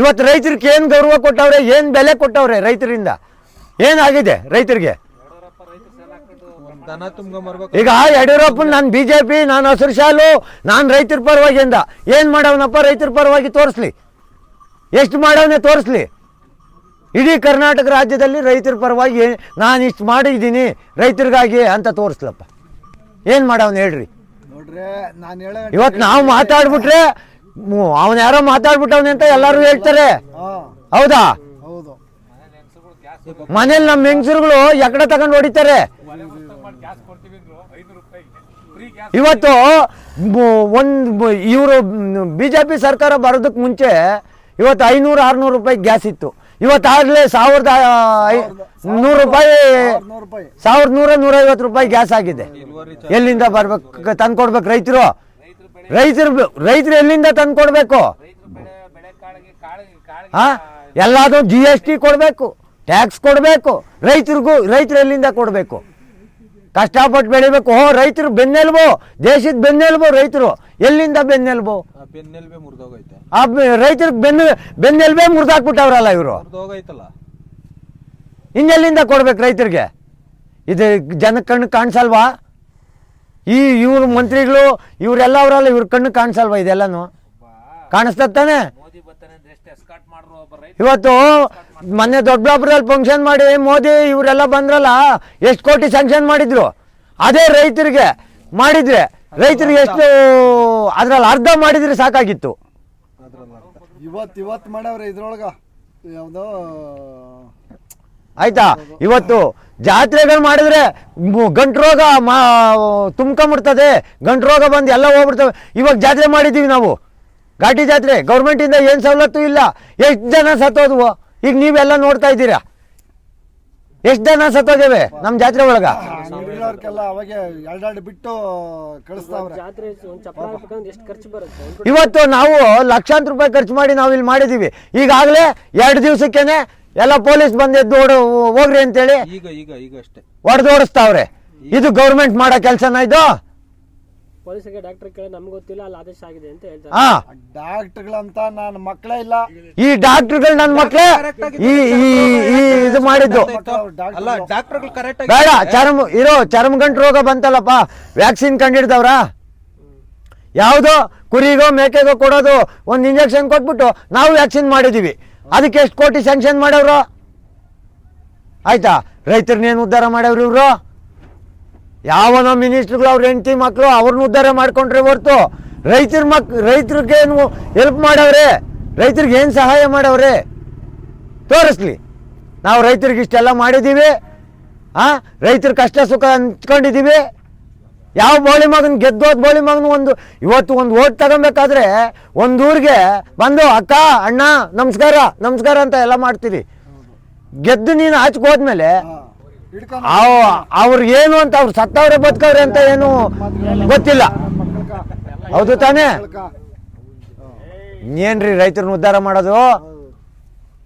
ಇವತ್ತು ರೈತರಿಗೆ ಏನು ಗೌರವ ಕೊಟ್ಟವ್ರೆ ಏನು ಬೆಲೆ ಕೊಟ್ಟವ್ರೆ ರೈತರಿಂದ? ಏನಾಗಿದೆ ರೈತರಿಗೆ? ಈಗ ಯಡಿಯೂರಪ್ಪ ನಾನು ಬಿ ಜೆ ಪಿ ನಾನು ಹಸಿರು ಶಾಲು ನಾನು ರೈತರ ಪರವಾಗಿ ಅಂದ ಏನು ಮಾಡವನಪ್ಪ ರೈತರ ಪರವಾಗಿ ತೋರಿಸ್ಲಿ? ಎಷ್ಟು ಮಾಡವನೆ ತೋರಿಸ್ಲಿ? ಇಡೀ ಕರ್ನಾಟಕ ರಾಜ್ಯದಲ್ಲಿ ರೈತರ ಪರವಾಗಿ ನಾನು ಇಷ್ಟು ಮಾಡಿದ್ದೀನಿ ರೈತರಿಗಾಗಿ ಅಂತ ತೋರಿಸ್ಲಪ್ಪ. ಏನು ಮಾಡವನು ಹೇಳ್ರಿ? ನೋಡ್ರಿ ನಾನು ಹೇಳೋ ಇವತ್ತು ನಾವು ಮಾತಾಡ್ಬಿಟ್ರೆ ಅವನು ಯಾರೋ ಮಾತಾಡ್ಬಿಟ್ಟವನೆ ಅಂತ ಎಲ್ಲರೂ ಹೇಳ್ತಾರೆ. ಹೌದಾ? ಮನೇಲಿ ನಮ್ಮ ಹೆಂಗಸರುಗಳು ಎಕಡೆ ತಗೊಂಡು ಹೊಡಿತಾರೆ. ಇವತ್ತು ಒಂದು ಇವರು ಬಿ ಜೆ ಪಿ ಸರ್ಕಾರ ಬರೋದಕ್ಕೆ ಮುಂಚೆ ಇವತ್ತು ಐನೂರು, ಆರುನೂರು ರೂಪಾಯಿ ಗ್ಯಾಸ್ ಇತ್ತು. ಇವತ್ತಾಗಲೇ ಸಾವಿರದ ಐ- ನೂರು ರೂಪಾಯಿ ನೂರು ರೂಪಾಯಿ, ಸಾವಿರದ ನೂರ ನೂರೈವತ್ತು ರೂಪಾಯಿ ಗ್ಯಾಸ್ ಆಗಿದೆ. ಎಲ್ಲಿಂದ ಬರ್ಬೇಕು, ತಂದ್ಕೊಡ್ಬೇಕು ರೈತರು? ರೈತರು ರೈತರು ಎಲ್ಲಿಂದ ತಂದ್ಕೊಡ್ಬೇಕು ಹಾ? ಎಲ್ಲಾದ್ರೂ ಜಿ ಎಸ್ ಟಿ ಕೊಡಬೇಕು ಟ್ಯಾಕ್ಸ್ ಕೊಡಬೇಕು ರೈತರಿಗೂ ರೈತರು ಎಲ್ಲಿಂದ ಕೊಡಬೇಕು? ಕಷ್ಟಪಟ್ಟು ಬೆಳಿಬೇಕು. ಓ ರೈತರು ಬೆನ್ನೆಲುಬು ದೇಶದ ಬೆನ್ನೆಲುಬು ರೈತರು. ಎಲ್ಲಿಂದ ಬೆನ್ನೆಲುಬು? ಆ ರೈತರಿಗೆ ಬೆನ್ನು ಬೆನ್ನೆಲುಬೇ ಮುರಿದಾಕ್ಬಿಟ್ಟವ್ರಲ್ಲ ಇವರು. ಇನ್ನೆಲ್ಲಿಂದ ಕೊಡ್ಬೇಕು ರೈತರಿಗೆ? ಇದು ಜನ ಕಣ್ಣು ಕಾಣಿಸಲ್ವಾ? ಈ ಇವ್ರ ಮಂತ್ರಿಗಳು ಇವರೆಲ್ಲ ಅವರಲ್ಲ ಇವ್ರ ಕಣ್ಣು ಕಾಣಿಸಲ್ವ ಇದೆಲ್ಲಾನು? ಕಾಣಿಸ್ತಾನೆ ಇವತ್ತು ಮೊನ್ನೆ ದೊಡ್ಡಬಳ್ಳಾಪುರದಲ್ಲಿ ಫಂಕ್ಷನ್ ಮಾಡಿ ಮೋದಿ ಇವರೆಲ್ಲ ಬಂದ್ರಲ್ಲ ಎಷ್ಟು ಕೋಟಿ ಸ್ಯಾಂಕ್ಷನ್ ಮಾಡಿದ್ರು? ಅದೇ ರೈತರಿಗೆ ಮಾಡಿದ್ರೆ. ರೈತರಿಗೆ ಎಷ್ಟು ಅದ್ರಲ್ಲಿ ಅರ್ಧ ಮಾಡಿದ್ರೆ ಸಾಕಾಗಿತ್ತು. ಇವತ್ತು ಇವತ್ತು ಮಾಡವ್ರೆ ಇದ್ರೊಳಗ? ಯಾವ್ದೋ ಆಯ್ತಾ? ಇವತ್ತು ಜಾತ್ರೆಗಳು ಮಾಡಿದ್ರೆ ಗಂಟು ರೋಗ ಮಾ ತುಂಬ್ಕೊಂಬಿಡ್ತದೆ ಗಂಟು ರೋಗ ಬಂದು ಎಲ್ಲ ಹೋಗ್ಬಿಡ್ತವೆ. ಇವಾಗ ಜಾತ್ರೆ ಮಾಡಿದ್ದೀವಿ ನಾವು. ಘಾಟಿ ಜಾತ್ರೆ. ಗೌರ್ಮೆಂಟಿಂದ ಏನು ಸವಲತ್ತು ಇಲ್ಲ. ಎಷ್ಟು ಜನ ಸತ್ತೋದ್ವು? ಈಗ ನೀವೆಲ್ಲ ನೋಡ್ತಾ ಇದ್ದೀರಾ? ಎಷ್ಟು ಜನ ಸತ್ತೋದೇವೆ ನಮ್ಮ ಜಾತ್ರೆ ಒಳಗ? ಅಂಗಡಿಗಳವ್ರಿಗೆಲ್ಲ ಅವಾಗೆ ಎರಡೆರಡು ಬಿಟ್ಟು ಕಳಿಸ್ತಾವ್ರೆ. ಜಾತ್ರೆ ಒಂದು ಚಪ್ರ ಹಾಕ್ಬೇಕಂದ್ರೆ ಎಷ್ಟು ಖರ್ಚು ಬರುತ್ತೆ? ಇವತ್ತು ನಾವು ಲಕ್ಷಾಂತರ ರೂಪಾಯಿ ಖರ್ಚು ಮಾಡಿ ನಾವು ಇಲ್ಲಿ ಮಾಡಿದ್ದೀವಿ. ಈಗಾಗಲೇ ಎರಡು ದಿವಸಕ್ಕೇನೆ ಎಲ್ಲ ಪೊಲೀಸ್ ಬಂದಿದ್ದು ಓಡು ಹೋಗ್ರಿ ಅಂತೇಳಿ ಈಗ ಈಗ ಈಗ ಅಷ್ಟೇ. ಹೊಡೆದೋಡಿಸ್ತಾವ್ರೆ. ಇದು ಗೌರ್ಮೆಂಟ್ ಮಾಡೋ ಕೆಲಸನ ಇದು? ಪೊಲೀಸರಿಗೆ ಡಾಕ್ಟರ್ ಕೇಳಿ ನಮ್ಗೆ ಗೊತ್ತಿಲ್ಲ ಅಲ್ಲಿ ಆದೇಶ ಆಗಿದೆ ಅಂತ ಹೇಳ್ತಾರೆ. ಹಾ. ಡಾಕ್ಟರ್ಗಳಂತ ನಾನು ಮಕ್ಕಳೇ ಇಲ್ಲ. ಈ ಡಾಕ್ಟರ್ಗಳು ನನ್ನ ಮಕ್ಳೇ? ಈ ಈ ಈ ಇದು ಮಾಡಿದ್ದು. ಅಲ್ಲ ಡಾಕ್ಟರ್ಗಳು ಕರೆಕ್ಟ್ ಆಗಿ ಬೇಡ ಚರ್ಮ ಇರೋ ಚರ್ಮ ಗಂಟು ರೋಗ ಬಂತಲ್ಲಪ್ಪ. ವ್ಯಾಕ್ಸಿನ್ ಕಂಡಿಡ್ದವ್ರ? ಯಾವುದೋ ಕುರಿಗೋ ಮೇಕೆಗೋ ಕೊಡೋದು ಒಂದು ಇಂಜೆಕ್ಷನ್ ಕೊಟ್ಬಿಟ್ಟು ನಾವು ವ್ಯಾಕ್ಸಿನ್ ಮಾಡಿದ್ದೀವಿ ಅದಕ್ಕೆ ಎಷ್ಟು ಕೋಟಿ ಸ್ಯಾಂಕ್ಷನ್ ಮಾಡವ್ರು ಆಯ್ತಾ? ರೈತರನ್ನೇನು ಉದ್ಧಾರ ಮಾಡವ್ರು ಇವರು? ಯಾವನೋ ಮಿನಿಸ್ಟ್ರುಗಳು ಅವ್ರ ಹೆಂಡತಿ ಮಕ್ಕಳು ಅವ್ರನ್ನ ಉದ್ಧಾರ ಮಾಡ್ಕೊಂಡ್ರೆ ಹೊರ್ತು ರೈತರ ಮಕ್, ರೈತರಿಗೆ ಏನು ಹೆಲ್ಪ್ ಮಾಡವ್ರೆ? ರೈತರಿಗೆ ಏನು ಸಹಾಯ ಮಾಡವ್ರೆ? ತೋರಿಸ್ಲಿ. ನಾವು ರೈತರಿಗೆ ಇಷ್ಟೆಲ್ಲ ಮಾಡಿದ್ದೀವಿ ಆ? ರೈತರ ಕಷ್ಟ ಸುಖ ಹಂಚ್ಕೊಂಡಿದ್ದೀವಿ ಯಾವ ಬೋಳಿ ಮಗನ ಗೆದ್ದೋದ್ ಬೋಳಿ ಮಗನ ಒಂದು ಇವತ್ತು ಒಂದು ಓಟ್ ತಗೊಬೇಕಾದ್ರೆ ಒಂದೂರಿಗೆ ಬಂದು ಅಕ್ಕ ಅಣ್ಣ ನಮಸ್ಕಾರ ನಮಸ್ಕಾರ ಅಂತ ಎಲ್ಲ ಮಾಡ್ತೀರಿ. ಗೆದ್ದು ನೀನು ಆಚೆಗೆ ಹೋದ್ಮೇಲೆ ಅವ್ರ ಅವ್ರಿಗೆ ಏನು ಅಂತ ಅವ್ರು ಸತ್ತವ್ರೆ ಬದುಕವ್ರೆ ಅಂತ ಏನು ಗೊತ್ತಿಲ್ಲ. ಹೌದು ತಾನೇ? ಏನ್ರಿ ರೈತರನ್ನ ಉದ್ಧಾರ ಮಾಡೋದು?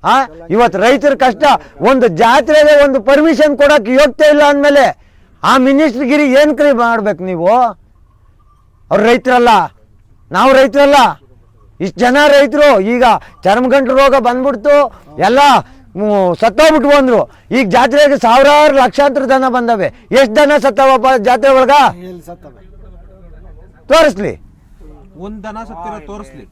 ಹಾ? ಇವತ್ತು ರೈತರ ಕಷ್ಟ ಒಂದು ಜಾತ್ರೆಗೆ ಒಂದು ಪರ್ಮಿಷನ್ ಕೊಡಕ್ಕೆ ಯೋಗ್ಯತೆ ಇಲ್ಲ ಅಂದಮೇಲೆ ಆ ಮಿನಿಸ್ಟ್ರಿಗಿರಿ ಏನು ಕ್ರಿ ಮಾಡ್ಬೇಕು ನೀವು? ಅವ್ರು ರೈತರಲ್ಲ. ನಾವು ರೈತರಲ್ಲ. ಇಷ್ಟು ಜನ ರೈತರು. ಈಗ ಚರ್ಮಗಂಟು ರೋಗ ಬಂದ್ಬಿಡ್ತು. ಎಲ್ಲ ಸತ್ತೋಗ್ಬಿಟ್ಟು ಬಂದ್ರು ಈಗ ಜಾತ್ರೆಗೆ ಸಾವಿರಾರು ಲಕ್ಷಾಂತರ ದನ ಬಂದವೆ. ಎಷ್ಟು ದನ ಸತ್ತವಪ್ಪ ಜಾತ್ರೆ ಒಳಗ? ತೋರಿಸ್ಲಿ. ಒಂದ್ ದನ ಸತ್ತಿರೋ ತೋರಿಸ್ಲಿ.